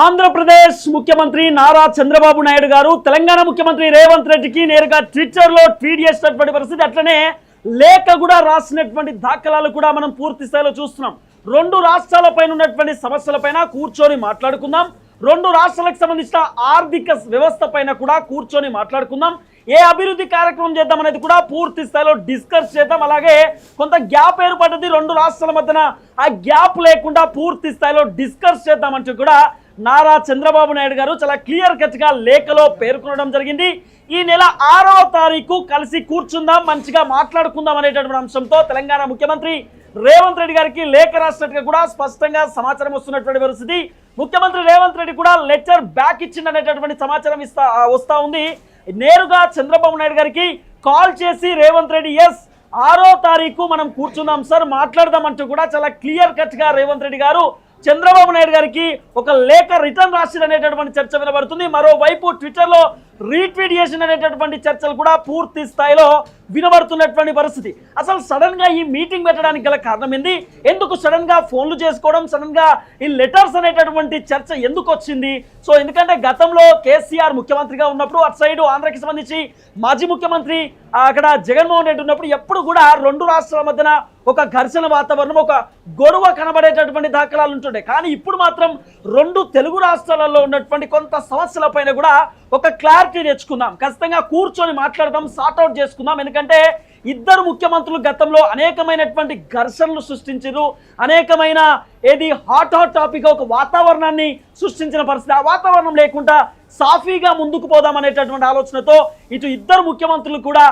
ఆంధ్రప్రదేశ్ ముఖ్యమంత్రి నారా చంద్రబాబు నాయుడు గారు తెలంగాణ ముఖ్యమంత్రి రేవంత్ రెడ్డికి నేరుగా ట్విట్టర్లో ట్వీట్ చేసినటువంటి పరిస్థితి అట్లనే లేఖ కూడా రాసినటువంటి దాఖలాలు కూడా మనం పూర్తి స్థాయిలో చూస్తున్నాం. రెండు రాష్ట్రాలపైన ఉన్నటువంటి సమస్యలపైన కూర్చొని మాట్లాడుకుందాం. రెండు రాష్ట్రాలకు సంబంధించిన ఆర్థిక వ్యవస్థ పైన కూడా కూర్చొని మాట్లాడుకుందాం. ఏ అభివృద్ధి కార్యక్రమం చేద్దాం అనేది కూడా పూర్తి స్థాయిలో డిస్కస్ చేద్దాం. అలాగే కొంత గ్యాప్ ఏర్పడ్డది రెండు రాష్ట్రాల మధ్యన ఆ గ్యాప్ లేకుండా పూర్తి స్థాయిలో డిస్కస్ చేద్దామంటూ కూడా నారా చంద్రబాబు నాయుడు గారు చాలా క్లియర్ కట్గా లేఖలో పేర్కొనడం జరిగింది. ఈ నెల ఆరవ తారీఖు కలిసి కూర్చుందాం మంచిగా మాట్లాడుకుందాం అనేటటువంటి అంశంతో తెలంగాణ ముఖ్యమంత్రి రేవంత్ రెడ్డి గారికి లేఖ రాసినట్టుగా కూడా స్పష్టంగా సమాచారం వస్తున్నటువంటి పరిస్థితి. ముఖ్యమంత్రి రేవంత్ రెడ్డి కూడా లెటర్ బ్యాక్ ఇచ్చిందనేటటువంటి సమాచారం ఇస్తా వస్తూ ఉంది. నేరుగా చంద్రబాబు నాయుడు గారికి కాల్ చేసి రేవంత్ రెడ్డి ఎస్ ఆరో తారీఖు మనం కూర్చుందాం సార్ మాట్లాడదాం అంటూ కూడా చాలా క్లియర్ కట్గా రేవంత్ రెడ్డి గారు చంద్రబాబు నాయుడు గారికి ఒక లేఖ రిటర్న్ రాసిన అనేటటువంటి చర్చ వినబడుతుంది. మరోవైపు ట్విట్టర్లో రీట్వీట్ చేసినటువంటి అనేటటువంటి చర్చలు కూడా పూర్తి స్థాయిలో వినబడుతున్నటువంటి పరిస్థితి. అసలు సడన్గా ఈ మీటింగ్ పెట్టడానికి గల కారణం ఏంది? ఎందుకు సడన్గా ఫోన్లు చేసుకోవడం సడన్గా ఈ లెటర్స్ అనేటటువంటి చర్చ ఎందుకు వచ్చింది? సో ఎందుకంటే గతంలో కేసీఆర్ ముఖ్యమంత్రిగా ఉన్నప్పుడు అటు సైడ్ ఆంధ్రకి సంబంధించి మాజీ ముఖ్యమంత్రి అక్కడ జగన్మోహన్ రెడ్డి ఉన్నప్పుడు ఎప్పుడు కూడా రెండు రాష్ట్రాల మధ్యన ఒక ఘర్షణ వాతావరణం ఒక గొడవ కనబడేటటువంటి దాఖలాలు ఉంటుండే. కానీ ఇప్పుడు మాత్రం రెండు తెలుగు రాష్ట్రాలలో ఉన్నటువంటి కొంత సమస్యల పైన కూడా ఒక క్లారిటీ తెచ్చుకుందాం. ఖచ్చితంగా కూర్చొని మాట్లాడదాం సార్ట్అవుట్ చేసుకుందాం. ఎందుకంటే ఇద్దరు ముఖ్యమంత్రులు గతంలో అనేకమైనటువంటి ఘర్షణలు సృష్టించారు. అనేకమైన ఏది హాట్ హాట్ టాపిక్ ఒక వాతావరణాన్ని సృష్టించిన పరిస్థితి. ఆ వాతావరణం లేకుండా సాఫీగా ముందుకు పోదాం అనేటటువంటి ఆలోచనతో ఇటు ఇద్దరు ముఖ్యమంత్రులు కూడా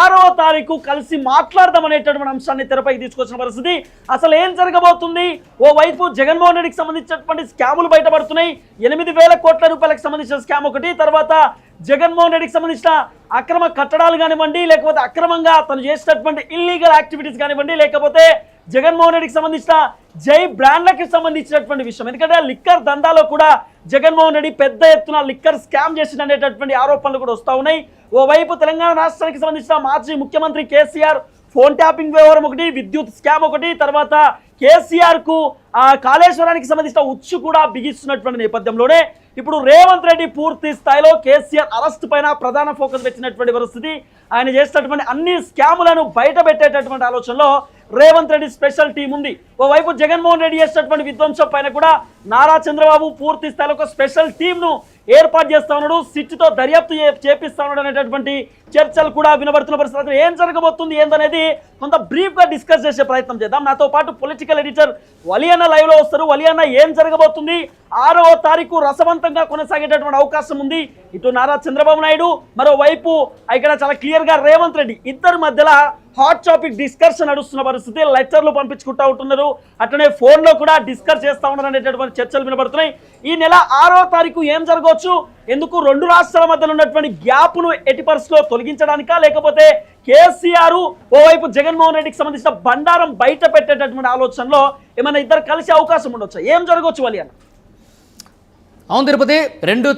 ఆరవ తారీఖు కలిసి మాట్లాడదాం అనేటటువంటి అంశాన్ని తెరపైకి తీసుకొచ్చిన పరిస్థితి. అసలు ఏం జరగబోతుంది? ఓ వైపు జగన్మోహన్ రెడ్డికి సంబంధించినటువంటి స్కాములు బయటపడుతున్నాయి. ఎనిమిది వేల కోట్ల రూపాయలకు సంబంధించిన స్కామ్ ఒకటి తర్వాత జగన్మోహన్ రెడ్డికి సంబంధించిన అక్రమ కట్టడాలు కానివ్వండి లేకపోతే అక్రమంగా తను చేసినటువంటి ఇల్లీగల్ యాక్టివిటీస్ కానివ్వండి లేకపోతే జగన్మోహన్ రెడ్డికి సంబంధించిన జై బ్రాండ్లకి సంబంధించినటువంటి విషయం. ఎందుకంటే లిక్కర్ దందాలో కూడా జగన్మోహన్ రెడ్డి పెద్ద ఎత్తున లిక్కర్ స్కామ్ చేసిన అనేటటువంటి ఆరోపణలు కూడా వస్తూ ఉన్నాయి. ఓవైపు తెలంగాణ రాష్ట్రానికి సంబంధించిన మాజీ ముఖ్యమంత్రి కేసీఆర్ ఫోన్ ట్యాపింగ్ వ్యవహారం ఒకటి విద్యుత్ స్కామ్ ఒకటి తర్వాత కేసీఆర్కు ఆ కాళేశ్వరానికి సంబంధించిన ఉచ్చు కూడా బిగిస్తున్నటువంటి నేపథ్యంలోనే ఇప్పుడు రేవంత్ రెడ్డి పూర్తి స్థాయిలో కేసీఆర్ అరెస్ట్ పైన ప్రధాన ఫోకస్ పెట్టినటువంటి పరిస్థితి. ఆయన చేసినటువంటి అన్ని స్కాములను బయట పెట్టేటటువంటి ఆలోచనలో రేవంత్ రెడ్డి స్పెషల్ టీం ఉంది. ఓవైపు జగన్మోహన్ రెడ్డి చేసినటువంటి విధ్వంసం పైన కూడా నారా చంద్రబాబు పూర్తి స్థాయిలో ఒక స్పెషల్ టీంను ఏర్పాటు చేస్తా ఉన్నాడు. సిట్తో దర్యాప్తు చేపిస్తా ఉన్నాడు అనేటటువంటి చర్చలు కూడా వినబడుతున్న పరిస్థితి ఏం జరగబోతుంది ఏందనేది కొంత బ్రీఫ్గా డిస్కస్ చేసే ప్రయత్నం చేద్దాం. నాతో పాటు పొలిటికల్ ఎడిటర్ వలియన్న లైవ్లో వస్తారు. వలియన్న ఏం జరగబోతుంది? ఆరవ తారీఖు రసవంతంగా కొనసాగేటటువంటి అవకాశం ఉంది. ఇటు నారా చంద్రబాబు నాయుడు మరోవైపు ఇక్కడ చాలా క్లియర్గా రేవంత్ రెడ్డి ఇద్దరి మధ్యలో హాట్ టాపిక్ డిస్కషన్ నడుస్తున్న పరిస్థితి. లెటర్లు పంపించుకుంటూ ఉంటున్నారు. అట్లనే ఫోన్లో కూడా డిస్కస్ చేస్తా ఉన్నారు అనేటటువంటి చర్చలు వినబడుతున్నాయి. ఈ నెల ఆరో తారీఖు ఏం జరగవచ్చు? ఎందుకు రెండు రాష్ట్రాల మధ్యలో ఉన్నటువంటి గ్యాప్ను ఎటి పరిస్థితిలో తొలగించడానికా? లేకపోతే కేసీఆర్ ఓవైపు జగన్మోహన్ రెడ్డికి సంబంధించిన బండారం బయట పెట్టేటటువంటి ఆలోచనలో ఏమైనా ఇద్దరు కలిసే అవకాశం ఉండొచ్చా? ఏం జరగవచ్చు వలి అన్న అవును తిరుపతి రెండు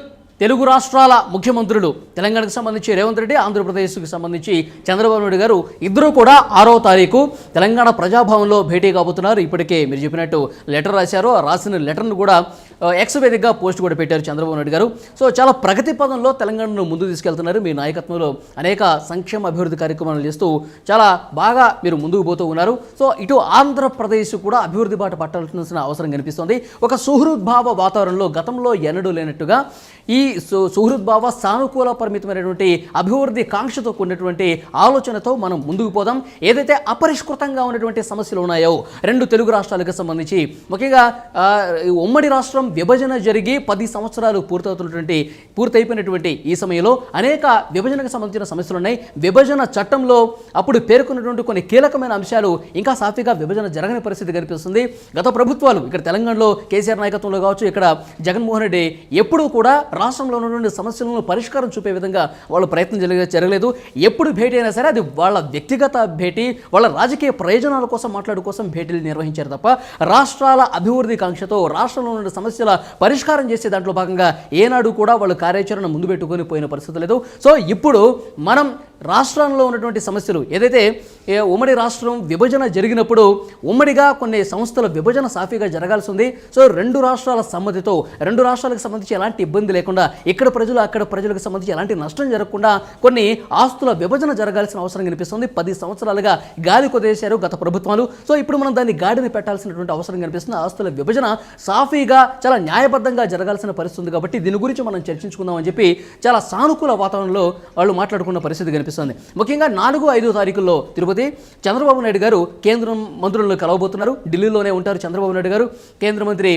తెలుగు రాష్ట్రాల ముఖ్యమంత్రులు తెలంగాణకు సంబంధించి రేవంత్ రెడ్డి ఆంధ్రప్రదేశ్కు సంబంధించి చంద్రబాబు నాయుడు గారు ఇద్దరూ కూడా ఆరో తారీఖు తెలంగాణ ప్రజాభవన్లో భేటీ కాబోతున్నారు. ఇప్పటికే మీరు చెప్పినట్టు లెటర్ రాశారు. ఆ రాసిన లెటర్ను కూడా ఎక్స్వేదిగ్గా ఎక్స్ వేదికగా పోస్ట్ కూడా పెట్టారు చంద్రబాబు నాయుడు గారు. సో చాలా ప్రగతి పదంలో తెలంగాణను ముందు తీసుకెళ్తున్నారు. మీ నాయకత్వంలో అనేక సంక్షేమ అభివృద్ధి కార్యక్రమాలు చేస్తూ చాలా బాగా మీరు ముందుకు పోతూ ఉన్నారు. సో ఇటు ఆంధ్రప్రదేశ్ కూడా అభివృద్ధి బాట పట్టాల్సిన అవసరం కనిపిస్తోంది. ఒక సుహృద్భావ వాతావరణంలో గతంలో ఎన్నడూ లేనట్టుగా ఈ సు సుహృద్భావ సానుకూల పరిమితమైనటువంటి అభివృద్ధి కాంక్షతో కూడినటువంటి ఆలోచనతో మనం ముందుకు పోదాం. ఏదైతే అపరిష్కృతంగా ఉన్నటువంటి సమస్యలు ఉన్నాయో రెండు తెలుగు రాష్ట్రాలకు సంబంధించి ముఖ్యంగా ఉమ్మడి రాష్ట్రం విభజన జరిగి పది సంవత్సరాలు పూర్తవుతున్నటువంటి పూర్తయిపోయినటువంటి ఈ సమయంలో అనేక విభజనకు సంబంధించిన సమస్యలు ఉన్నాయి. విభజన చట్టంలో అప్పుడు పేర్కొన్నటువంటి కొన్ని కీలకమైన అంశాలు ఇంకా సాఫీగా విభజన జరగని పరిస్థితి కనిపిస్తుంది. గత ప్రభుత్వాలు ఇక్కడ తెలంగాణలో కేసీఆర్ నాయకత్వంలో కావచ్చు ఇక్కడ జగన్మోహన్ రెడ్డి ఎప్పుడూ కూడా రాష్ట్ర రాష్ట్రంలో ఉన్నటువంటి సమస్యలను పరిష్కారం చూపే విధంగా వాళ్ళు ప్రయత్నం జరిగే జరగలేదు. ఎప్పుడు భేటీ అయినా సరే అది వాళ్ళ వ్యక్తిగత భేటీ వాళ్ళ రాజకీయ ప్రయోజనాల కోసం మాట్లాడు కోసం భేటీలు నిర్వహించారు తప్ప రాష్ట్రాల అభివృద్ధి కాంక్షతో రాష్ట్రంలో ఉన్న సమస్యల పరిష్కారం చేసే దాంట్లో భాగంగా ఏనాడు కూడా వాళ్ళు కార్యాచరణ ముందు పెట్టుకొని పోయిన పరిస్థితి లేదు. సో ఇప్పుడు మనం రాష్ట్రంలో ఉన్నటువంటి సమస్యలు. ఏదైతే ఉమ్మడి రాష్ట్రం విభజన జరిగినప్పుడు ఉమ్మడిగా కొన్ని సంస్థల విభజన సాఫీగా జరగాల్సి ఉంది సో రెండు రాష్ట్రాల సమ్మతితో రెండు రాష్ట్రాలకు సంబంధించి ఎలాంటి ఇబ్బంది లేకుండా ఇక్కడ ప్రజలు అక్కడ ప్రజలకు సంబంధించి ఎలాంటి నష్టం జరగకుండా కొన్ని ఆస్తుల విభజన జరగాల్సిన అవసరం కనిపిస్తుంది. పది సంవత్సరాలుగా గాలి కొదేశారు గత ప్రభుత్వాలు. సో ఇప్పుడు మనం దాన్ని గాడిని పెట్టాల్సినటువంటి అవసరం కనిపిస్తుంది. ఆస్తుల విభజన సాఫీగా చాలా న్యాయబద్ధంగా జరగాల్సిన పరిస్థితి ఉంది కాబట్టి దీని గురించి మనం చర్చించుకుందాం అని చెప్పి చాలా సానుకూల వాతావరణంలో వాళ్ళు మాట్లాడుకున్న పరిస్థితి కనిపిస్తుంది. ముఖ్యంగా నాలుగు ఐదు తారీఖుల్లో తిరుపతి చంద్రబాబు నాయుడు గారు కేంద్రం మంత్రులను కలవబోతున్నారు. ఢిల్లీలోనే ఉంటారు చంద్రబాబు నాయుడు గారు. కేంద్ర మంత్రి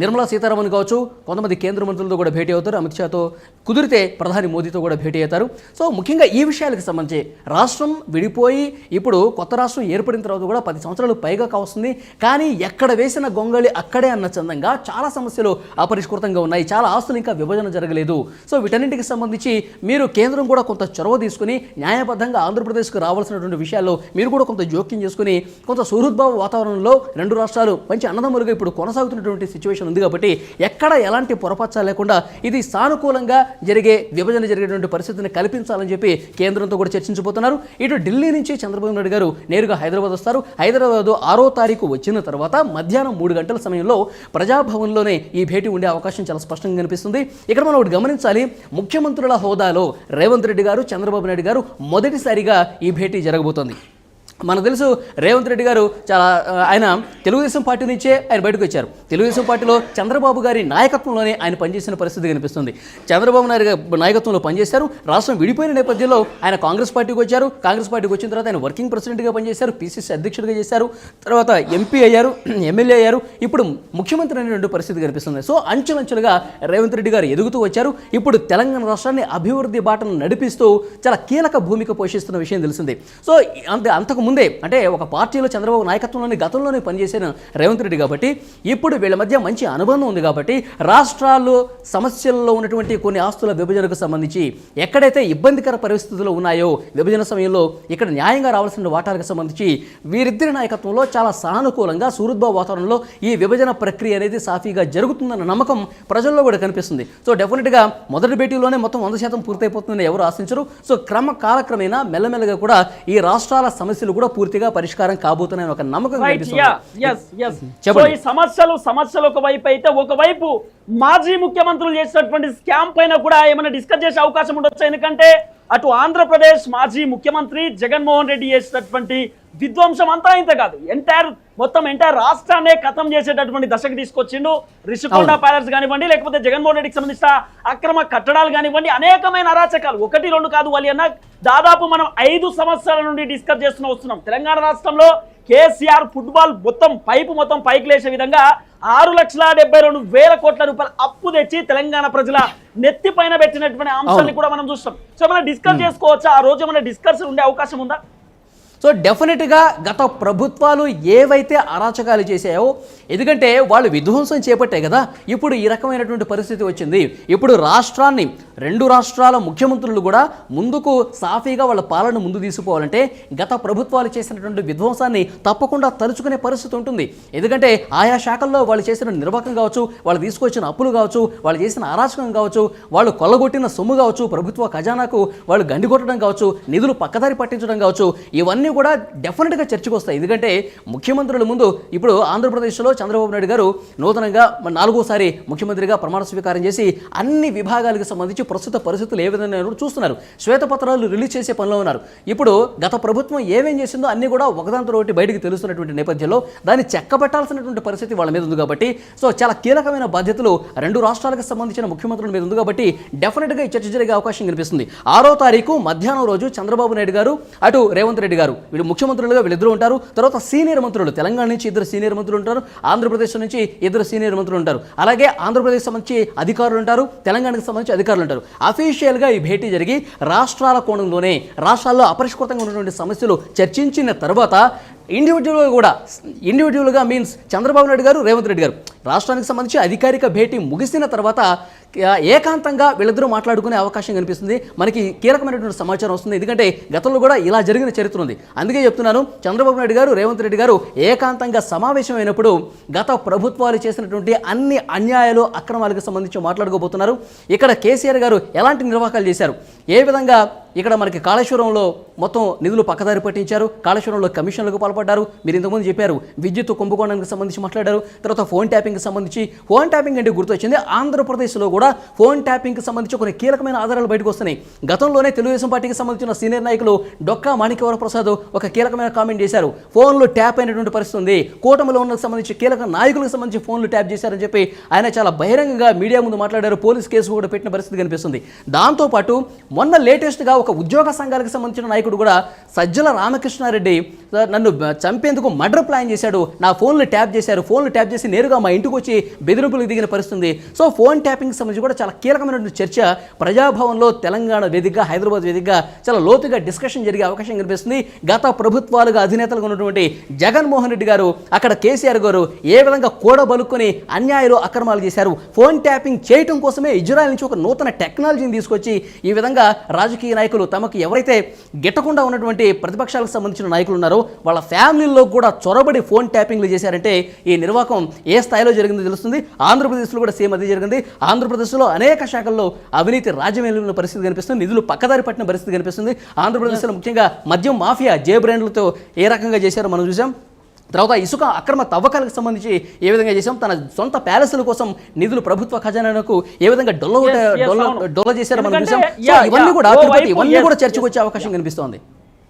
నిర్మలా సీతారామన్ కావచ్చు కొంతమంది కేంద్ర మంత్రులతో కూడా భేటీ అవుతారు. అమిత్ షాతో కుదిరితే ప్రధాని మోదీతో కూడా భేటీ అవుతారు. సో ముఖ్యంగా ఈ విషయాలకు సంబంధించి రాష్ట్రం విడిపోయి ఇప్పుడు కొత్త రాష్ట్రం ఏర్పడిన తర్వాత కూడా పది సంవత్సరాలు పైగా కావస్తుంది. కానీ ఎక్కడ వేసిన గొంగళి అక్కడే అన్న చందంగా చాలా సమస్యలు అపరిష్కృతంగా ఉన్నాయి. చాలా ఆస్తులు ఇంకా విభజన జరగలేదు. సో వీటన్నింటికి సంబంధించి మీరు కేంద్రం కూడా కొంత చొరవ తీసుకుని న్యాయబద్ధంగా ఆంధ్రప్రదేశ్కు రావాల్సినటువంటి విషయాల్లో మీరు కూడా కొంత జోక్యం చేసుకుని కొంత సుహృద్భావ వాతావరణంలో రెండు రాష్ట్రాలు మంచి అన్నదమ్ములుగా ఇప్పుడు కొనసాగుతున్నటువంటి సిచ్యువేషన్ ఉంది కాబట్టి ఎక్కడ ఎలాంటి పొరపచ్చ లేకుండా ఇది సానుకూలంగా జరిగే విభజన జరిగేటువంటి పరిస్థితిని కల్పించాలని చెప్పి కేంద్రంతో కూడా చర్చించబోతున్నారు. ఇటు ఢిల్లీ నుంచి చంద్రబాబు నాయుడు గారు నేరుగా హైదరాబాద్ వస్తారు. హైదరాబాద్ ఆరో తారీఖు వచ్చిన తర్వాత మధ్యాహ్నం మూడు గంటల సమయంలో ప్రజాభవన్లోనే ఈ భేటీ ఉండే అవకాశం చాలా స్పష్టంగా కనిపిస్తుంది. ఇక్కడ మనం ఒకటి గమనించాలి. ముఖ్యమంత్రుల హోదాలో రేవంత్ రెడ్డి గారు చంద్రబాబు నాయుడు గారు మొదటిసారిగా ఈ భేటీ జరగబోతోంది. మనకు తెలుసు రేవంత్ రెడ్డి గారు చాలా ఆయన తెలుగుదేశం పార్టీ నుంచే ఆయన బయటకు వచ్చారు. తెలుగుదేశం పార్టీలో చంద్రబాబు గారి నాయకత్వంలోనే ఆయన పనిచేసిన పరిస్థితి కనిపిస్తుంది. చంద్రబాబు నాయుడు నాయకత్వంలో పనిచేశారు. రాష్ట్రం విడిపోయిన నేపథ్యంలో ఆయన కాంగ్రెస్ పార్టీకి వచ్చారు. కాంగ్రెస్ పార్టీకి వచ్చిన తర్వాత ఆయన వర్కింగ్ ప్రెసిడెంట్గా పనిచేశారు. పిసిసి అధ్యక్షుడిగా చేశారు. తర్వాత ఎంపీ అయ్యారు ఎమ్మెల్యే అయ్యారు. ఇప్పుడు ముఖ్యమంత్రి అనేటువంటి పరిస్థితి కనిపిస్తుంది. సో అంచెలంచెలుగా రేవంత్ రెడ్డి గారు ఎదుగుతూ వచ్చారు. ఇప్పుడు తెలంగాణ రాష్ట్రాన్ని అభివృద్ధి బాటను నడిపిస్తూ చాలా కీలక భూమిక పోషిస్తున్న విషయం తెలిసింది. సో అంతే అంతకు ముందే అంటే ఒక పార్టీలో చంద్రబాబు నాయకత్వంలోనే గతంలోనే పనిచేసిన రేవంత్ రెడ్డి కాబట్టి ఇప్పుడు వీళ్ళ మధ్య మంచి అనుబంధం ఉంది కాబట్టి రాష్ట్రాలు సమస్యల్లో ఉన్నటువంటి కొన్ని ఆస్తుల విభజనకు సంబంధించి ఎక్కడైతే ఇబ్బందికర పరిస్థితులు ఉన్నాయో విభజన సమయంలో ఇక్కడ న్యాయంగా రావాల్సిన వాటాలకు సంబంధించి వీరిద్దరి నాయకత్వంలో చాలా సానుకూలంగా సూరుద్భావ వాతావరణంలో ఈ విభజన ప్రక్రియ అనేది సాఫీగా జరుగుతుందన్న నమ్మకం ప్రజల్లో కూడా కనిపిస్తుంది. సో డెఫినెట్గా మొదటి భేటీలోనే మొత్తం వంద శాతం పూర్తయిపోతుందని ఎవరు ఆశించరు. సో క్రమ కాలక్రమేణా మెల్లమెల్లగా కూడా ఈ రాష్ట్రాల సమస్యలు కూడా పూర్తిగా పరిష్కారం కాబోతున్నాయని ఒక నమ్మకం సో చెప్పండి. ఈ సమస్యలు సమస్యలు ఒకవైపు అయితే ఒకవైపు మాజీ ముఖ్యమంత్రులు చేసినటువంటి స్కామ్ పైన కూడా ఏమైనా డిస్కస్ చేసే అవకాశం ఉండొచ్చు? ఎందుకంటే అటు ఆంధ్రప్రదేశ్ మాజీ ముఖ్యమంత్రి జగన్మోహన్ రెడ్డి చేసినటువంటి విధ్వంసం అంతా ఇంత కాదు. ఎంటైర్ మొత్తం ఎంటైర్ రాష్ట్రాన్నే ఖతం చేసేటటువంటి దశకు తీసుకొచ్చిండు. రిషికొండ ప్యాలెస్ కానివ్వండి లేకపోతే జగన్మోహన్ రెడ్డికి సంబంధించిన అక్రమ కట్టడాలు కానివ్వండి అనేకమైన అరాచకాలు. ఒకటి రెండు కాదు వాళ్ళు అన్న. దాదాపు మనం ఐదు సంవత్సరాల నుండి డిస్కస్ చేస్తూ వస్తున్నాం. తెలంగాణ రాష్ట్రంలో కేసీఆర్ ఫుట్బాల్ మొత్తం పైపు మొత్తం పైకి లేచే విధంగా ఆరు లక్షల డెబ్బై రెండు వేల కోట్ల రూపాయలు అప్పు తెచ్చి తెలంగాణ ప్రజల నెత్తి పైన పెట్టినటువంటి అంశాన్ని కూడా మనం చూస్తాం. సో మనం డిస్కస్ చేసుకోవచ్చా? ఆ రోజు మన డిస్కషన్ ఉండే అవకాశం ఉందా? సో డెఫినెట్గా గత ప్రభుత్వాలు ఏవైతే అరాచకాలు చేశాయో ఎందుకంటే వాళ్ళు విధ్వంసం చేపట్టే కదా ఇప్పుడు ఈ రకమైనటువంటి పరిస్థితి వచ్చింది. ఇప్పుడు రాష్ట్రాన్ని రెండు రాష్ట్రాల ముఖ్యమంత్రులు కూడా ముందుకు సాఫీగా వాళ్ళ పాలన ముందు తీసుకోవాలంటే గత ప్రభుత్వాలు చేసినటువంటి విధ్వంసాన్ని తప్పకుండా తలుచుకునే పరిస్థితి ఉంటుంది. ఎందుకంటే ఆయా శాఖల్లో వాళ్ళు చేసిన నిర్వాహకం కావచ్చు వాళ్ళు తీసుకొచ్చిన అప్పులు కావచ్చు వాళ్ళు చేసిన అరాచకం కావచ్చు వాళ్ళు కొల్లగొట్టిన సొమ్ము కావచ్చు ప్రభుత్వ ఖజానాకు వాళ్ళు గండి కొట్టడం కావచ్చు నిధులు పక్కదారి పట్టించడం కావచ్చు ఇవన్నీ కూడా డెఫినెట్గా చర్చకు వస్తాయి. ఎందుకంటే ముఖ్యమంత్రుల ముందు ఇప్పుడు ఆంధ్రప్రదేశ్లో చంద్రబాబు నాయుడు గారు నూతనంగా నాలుగోసారి ముఖ్యమంత్రిగా ప్రమాణ స్వీకారం చేసి అన్ని విభాగాలకు సంబంధించి ప్రస్తుత పరిస్థితులు ఏ విధంగా చూస్తున్నారు. శ్వేతపత్రాలు రిలీజ్ చేసే పనిలో ఉన్నారు. ఇప్పుడు గత ప్రభుత్వం ఏమేం చేసిందో అన్ని కూడా ఒకదాంతో ఒకటి బయటికి తెలుస్తున్నటువంటి నేపథ్యంలో దాన్ని చెక్కబెట్టాల్సినటువంటి పరిస్థితి వాళ్ళ మీద ఉంది కాబట్టి సో చాలా కీలకమైన బాధ్యతలు రెండు రాష్ట్రాలకు సంబంధించిన ముఖ్యమంత్రుల మీద ఉంది కాబట్టి డెఫినెట్గా ఈ చర్చ జరిగే అవకాశం కనిపిస్తుంది. ఆరో తారీఖు మధ్యాహ్నం రోజు చంద్రబాబు నాయుడు గారు అటు రేవంత్ రెడ్డి గారు వీళ్ళు ముఖ్యమంత్రులుగా వీళ్ళిద్దరూ ఉంటారు. తర్వాత సీనియర్ మంత్రులు తెలంగాణ నుంచి ఇద్దరు సీనియర్ మంత్రులు ఉంటారు ఆంధ్రప్రదేశ్ నుంచి ఇద్దరు సీనియర్ మంత్రులు ఉంటారు. అలాగే ఆంధ్రప్రదేశ్ సంబంధించి అధికారులు ఉంటారు తెలంగాణకు సంబంధించి అధికారులు ఉంటారు. అఫీషియల్గా ఈ భేటీ జరిగి రాష్ట్రాల కోణంలోనే రాష్ట్రాల్లో అపరిష్కృతంగా ఉన్నటువంటి సమస్యలు చర్చించిన తర్వాత ఇండివిజువల్గా కూడా ఇండివిజువల్గా మీన్స్ చంద్రబాబు నాయుడు గారు రేవంత్ రెడ్డి గారు రాష్ట్రానికి సంబంధించి అధికారిక భేటీ ముగిసిన తర్వాత ఏకాంతంగా వీళ్ళిద్దరూ మాట్లాడుకునే అవకాశం కనిపిస్తుంది. మనకి కీలకమైనటువంటి సమాచారం వస్తుంది. ఎందుకంటే గతంలో కూడా ఇలా జరిగిన చరిత్ర ఉంది. అందుకే చెప్తున్నాను చంద్రబాబు నాయుడు గారు రేవంత్ రెడ్డి గారు ఏకాంతంగా సమావేశమైనప్పుడు గత ప్రభుత్వాలు చేసినటువంటి అన్ని అన్యాయాలు అక్రమాలకు సంబంధించి మాట్లాడుకోబోతున్నారు. ఇక్కడ కేసీఆర్ గారు ఎలాంటి నిర్వాహకాలు చేశారు? ఏ విధంగా ఇక్కడ మనకి కాళేశ్వరంలో మొత్తం నిధులు పక్కదారి పట్టించారు? కాళేశ్వరంలో కమిషన్లకు పాల్పడ్డారు? మీరు ఇంతకుముందు చెప్పారు విద్యుత్ కుంభకోణానికి సంబంధించి మాట్లాడారు. తర్వాత ఫోన్ ట్యాపింగ్ ట్యాపింగ్కి సంబంధించి ఫోన్ ట్యాపింగ్ అంటే గుర్తొచ్చింది. ఆంధ్రప్రదేశ్లో కూడా ఫోన్ ట్యాపింగ్కి సంబంధించి కొన్ని కీలకమైన ఆధారాలు బయటకు వస్తున్నాయి. గతంలోనే తెలుగుదేశం పార్టీకి సంబంధించిన సీనియర్ నాయకులు డొక్కా మాణిక్యవర ప్రసాద్ ఒక కీలకమైన కామెంట్ చేశారు. ఫోన్లు ట్యాప్ అయినటువంటి పరిస్థితి ఉంది కూటమిలో ఉన్న సంబంధించి కీలక నాయకులకు సంబంధించి ఫోన్లు ట్యాప్ చేశారని చెప్పి ఆయన చాలా బహిరంగంగా మీడియా ముందు మాట్లాడారు. పోలీస్ కేసు కూడా పెట్టిన పరిస్థితి కనిపిస్తుంది. దాంతోపాటు మొన్న లేటెస్ట్గా ఒక ఉద్యోగ సంఘాలకు సంబంధించిన నాయకుడు కూడా సజ్జల రామకృష్ణారెడ్డి నన్ను చంపేందుకు మర్డర్ ప్లాన్ చేశాడు. నా ఫోన్లు ట్యాప్ చేశారు. ఫోన్లు ట్యాప్ చేసి నేరుగా మా ఇంటికి వచ్చి బెదిరింపులకు దిగిన పరిస్థితుంది. సో ఫోన్ ట్యాపింగ్ సంబంధించి కూడా చాలా కీలకమైనటువంటి చర్చ. ప్రజాభవన్లో తెలంగాణ వేదికగా హైదరాబాద్ వేదికగా చాలా లోతుగా డిస్కషన్ జరిగే అవకాశం కనిపిస్తుంది. గత ప్రభుత్వాలుగా అధినేతలుగా ఉన్నటువంటి జగన్మోహన్ రెడ్డి గారు అక్కడ కేసీఆర్ గారు ఏ విధంగా కూడబలుకొని అన్యాయాలు అక్రమాలు చేశారు. ఫోన్ ట్యాపింగ్ చేయటం కోసమే ఇజ్రాయెల్ నుంచి ఒక నూతన టెక్నాలజీని తీసుకొచ్చి ఈ విధంగా రాజకీయ నాయకులు తమకు ఎవరైతే గిట్టకుండా ఉన్నటువంటి ప్రతిపక్షాలకు సంబంధించిన నాయకులు ఉన్నారో వాళ్ళ ఫ్యామిలీల్లో కూడా చొరబడి ఫోన్ ట్యాపింగ్లు చేశారంటే ఈ నిర్వాహకం ఏ స్థాయిలో జరిగిందో తెలుస్తుంది. ఆంధ్రప్రదేశ్లో కూడా సేమ్ అదే జరిగింది. ఆంధ్రప్రదేశ్లో అనేక శాఖల్లో అవినీతి రాజ్యమేలిన పరిస్థితి కనిపిస్తుంది. నిధులు పక్కదారి పట్టిన పరిస్థితి కనిపిస్తుంది. ఆంధ్రప్రదేశ్లో ముఖ్యంగా మద్యం మాఫియా జే బ్రాండ్లతో ఏ రకంగా చేశారో మనం చూసాం తర్వాత ఇసుక అక్రమ తవ్వకాలకు సంబంధించి ఏ విధంగా చేశాం? తన సొంత ప్యాలెస్ల కోసం నిధులు ప్రభుత్వ ఖజానాకు ఏ విధంగా డొల్ల డొల్ల చేశారో మనం చూసాం ఇవన్నీ కూడా ఇవన్నీ కూడా చర్చకు. వచ్చే అవకాశం కనిపిస్తోంది.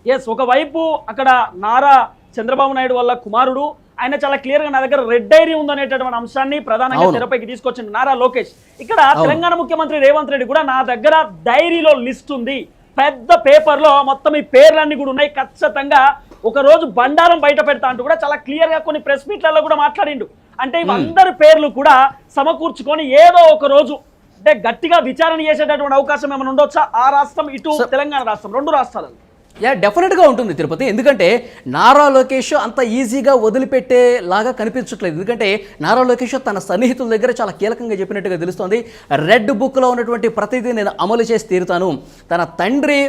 ఎస్ ఒకవైపు అక్కడ నారా చంద్రబాబు నాయుడు వల్ల కుమారుడు ఆయన చాలా క్లియర్గా నా దగ్గర రెడ్ డైరీ ఉందనేటటువంటి అంశాన్ని ప్రధానంగా. తెరపైకి తీసుకొచ్చింది నారా లోకేష్. ఇక్కడ తెలంగాణ ముఖ్యమంత్రి రేవంత్ రెడ్డి కూడా నా దగ్గర డైరీలో లిస్ట్ ఉంది. పెద్ద పేపర్లో మొత్తం ఈ పేర్లన్నీ కూడా ఉన్నాయి. ఖచ్చితంగా ఒక రోజు బండారం బయట పెడతా అంటూ కూడా చాలా క్లియర్గా కొన్ని ప్రెస్ మీట్లలో కూడా మాట్లాడిండు. అంటే ఇవందరి పేర్లు కూడా సమకూర్చుకొని ఏదో ఒక రోజు అంటే గట్టిగా విచారణ చేసేటటువంటి అవకాశం ఏమైనా ఉండొచ్చా? ఆ రాష్ట్రం ఇటు తెలంగాణ రాష్ట్రం రెండు రాష్ట్రాలు యా డెఫినెట్గా ఉంటుంది తిరుపతి. ఎందుకంటే నారా లోకేష్ అంత ఈజీగా వదిలిపెట్టేలాగా కనిపించట్లేదు. ఎందుకంటే నారా లోకేష్ తన సన్నిహితుల దగ్గర చాలా కీలకంగా చెప్పినట్టుగా తెలుస్తోంది. రెడ్ బుక్లో ఉన్నటువంటి ప్రతిదీ నేను అమలు చేసి తీరుతాను. తన తండ్రి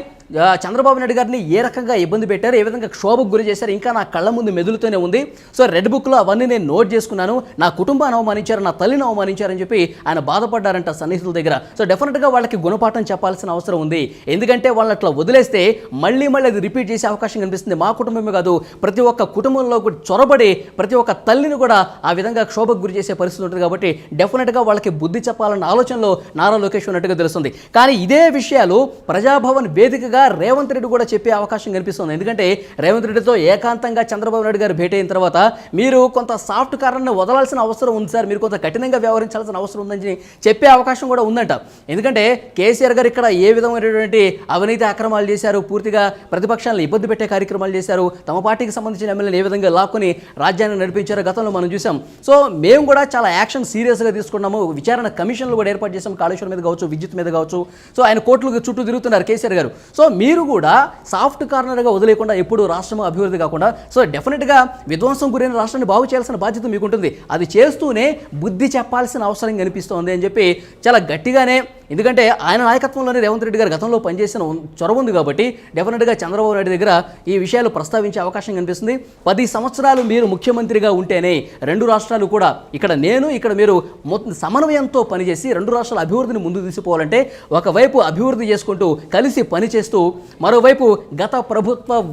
చంద్రబాబు నాయుడు గారిని ఏ రకంగా ఇబ్బంది పెట్టారు ఏ విధంగా క్షోభకు గురి చేశారు ఇంకా నా కళ్ళ ముందు మెదులుతూనే ఉంది. సో రెడ్ బుక్లో అవన్నీ నేను నోట్ చేసుకున్నాను. నా కుటుంబాన్ని అవమానించారు నా తల్లిని అవమానించారని చెప్పి ఆయన బాధపడ్డారంట సన్నిహితుల దగ్గర. సో డెఫినెట్గా వాళ్ళకి గుణపాఠం చెప్పాల్సిన అవసరం ఉంది. ఎందుకంటే వాళ్ళని అట్లా వదిలేస్తే మళ్ళీ మళ్ళీ అది రిపీట్ చేసే అవకాశం కనిపిస్తుంది. మా కుటుంబమే కాదు ప్రతి ఒక్క కుటుంబంలో కూడా చొరబడి ప్రతి ఒక్క తల్లిని కూడా ఆ విధంగా క్షోభకు గురి చేసే పరిస్థితి ఉంటుంది కాబట్టి డెఫినెట్గా వాళ్ళకి బుద్ధి చెప్పాలన్న ఆలోచనలో నారా లోకేష్ ఉన్నట్టుగా తెలుస్తుంది. కానీ ఇదే విషయాలు ప్రజాభవన్ వేదికగా రేవంత్ రెడ్డి కూడా చెప్పే అవకాశం కనిపిస్తుంది. ఎందుకంటే రేవంత్ రెడ్డితో ఏకాంతంగా చంద్రబాబు నాయుడు గారు భేటీ అయిన తర్వాత మీరు కొంత సాఫ్ట్ కారణాన్ని వదలాల్సిన అవసరం ఉంది సార్. మీరు కొంత కఠినంగా వ్యవహరించాల్సిన అవసరం ఉందని చెప్పే అవకాశం కూడా ఉందంట. ఎందుకంటే కేసీఆర్ గారు ఇక్కడ ఏ విధమైనటువంటి అవినీతి అక్రమాలు చేశారు పూర్తిగా ప్రతిపక్షాలను ఇబ్బంది పెట్టే కార్యక్రమాలు చేశారు తమ పార్టీకి సంబంధించిన ఎమ్మెల్యేలు ఏ విధంగా లాక్కుని రాజ్యాన్ని నడిపించారో గతంలో మనం చూసాం సో మేము కూడా చాలా యాక్షన్ సీరియస్గా తీసుకున్నాము. విచారణ కమిషన్లు కూడా ఏర్పాటు చేసాం కాళేశ్వరం మీద కావచ్చు విద్యుత్ మీద కావచ్చు. సో ఆయన కోర్టులకు చుట్టూ తిరుగుతున్నారు కేసీఆర్ గారు. సో మీరు కూడా సాఫ్ట్ కార్నర్గా వదిలేకుండా ఎప్పుడు రాష్ట్రం అభివృద్ధి కాకుండా సో డెఫినెట్గా విధ్వంసం గురైన రాష్ట్రాన్ని బాగు చేయాల్సిన బాధ్యత మీకు ఉంటుంది అది చేస్తూనే బుద్ధి చెప్పాల్సిన అవసరం కనిపిస్తోంది అని చెప్పి చాలా గట్టిగానే ఎందుకంటే ఆయన నాయకత్వంలోనే రేవంత్ రెడ్డి గారు గతంలో పనిచేసిన చొరవ ఉంది కాబట్టి డెఫినెట్గా చంద్రబాబు నాయుడు దగ్గర ఈ విషయాలు ప్రస్తావించే అవకాశం కనిపిస్తుంది. పది సంవత్సరాలు మీరు ముఖ్యమంత్రిగా ఉంటేనే రెండు రాష్ట్రాలు కూడా ఇక్కడ నేను ఇక్కడ మీరు మొత్తం సమన్వయంతో పనిచేసి రెండు రాష్ట్రాల అభివృద్ధిని ముందు తీసుకుపోవాలంటే ఒకవైపు అభివృద్ధి చేసుకుంటూ కలిసి పనిచేస్తూ మరోవైపు గత ప్రభుత్వ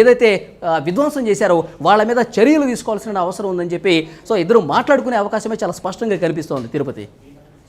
ఏదైతే విధ్వంసం చేశారో వాళ్ళ మీద చర్యలు తీసుకోవాల్సిన అవసరం ఉందని చెప్పి సో ఇద్దరు మాట్లాడుకునే అవకాశమే చాలా స్పష్టంగా కనిపిస్తోంది. Tirupati.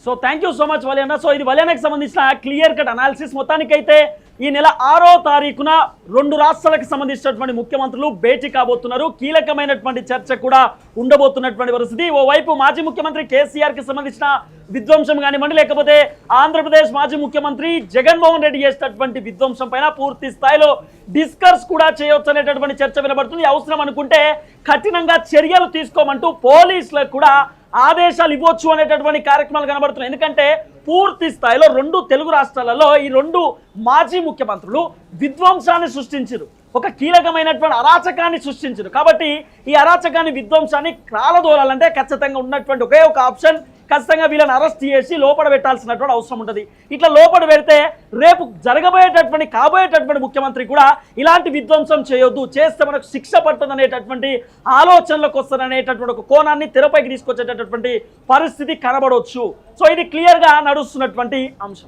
So thank you so much వలయన so ఇది వలయనకు సంబంధించిన క్లియర్ కట్ అనాలిసిస్ మొత్తానికైతే ఈ నెల ఆరో తారీఖున రెండు రాష్ట్రాలకు సంబంధించినటువంటి ముఖ్యమంత్రులు భేటీ కాబోతున్నారు. కీలకమైనటువంటి చర్చ కూడా ఉండబోతున్నటువంటి పరిస్థితి. ఓవైపు మాజీ ముఖ్యమంత్రి కేసీఆర్కి సంబంధించిన విధ్వంసం కానివ్వండి లేకపోతే ఆంధ్రప్రదేశ్ మాజీ ముఖ్యమంత్రి జగన్మోహన్ రెడ్డి చేసినటువంటి విధ్వంసం పైన పూర్తి స్థాయిలో డిస్కస్ కూడా చేయవచ్చు అనేటటువంటి చర్చ వినబడుతుంది. అవసరం అనుకుంటే కఠినంగా చర్యలు తీసుకోమంటూ పోలీసులకు కూడా ఆదేశాలు ఇవ్వచ్చు అనేటటువంటి కార్యక్రమాలు కనబడుతున్నాయి. ఎందుకంటే పూర్తి స్థాయిలో రెండు తెలుగు రాష్ట్రాలలో ఈ రెండు మాజీ ముఖ్యమంత్రులు విధ్వంసాన్ని సృష్టించారు. ఒక కీలకమైనటువంటి అరాచకాన్ని సృష్టించారు. కాబట్టి ఈ అరాచకాన్ని విధ్వంసాన్ని క్రాలదోరాలంటే ఖచ్చితంగా ఉన్నటువంటి ఒకే ఒక ఆప్షన్ ఖచ్చితంగా వీళ్ళని అరెస్ట్ చేసి లోపల పెట్టాల్సినటువంటి అవసరం ఉంటుంది. ఇట్లా లోపల పెడితే రేపు జరగబోయేటటువంటి కాబోయేటటువంటి ముఖ్యమంత్రి కూడా ఇలాంటి విధ్వంసం చేయొద్దు చేస్తే మనకు శిక్ష పడుతుంది అనేటటువంటి ఆలోచనలకు వస్తుందనేటటువంటి ఒక కోణాన్ని తెరపైకి తీసుకొచ్చేటటువంటి పరిస్థితి కనబడవచ్చు సో ఇది క్లియర్గా నడుస్తున్నటువంటి అంశం.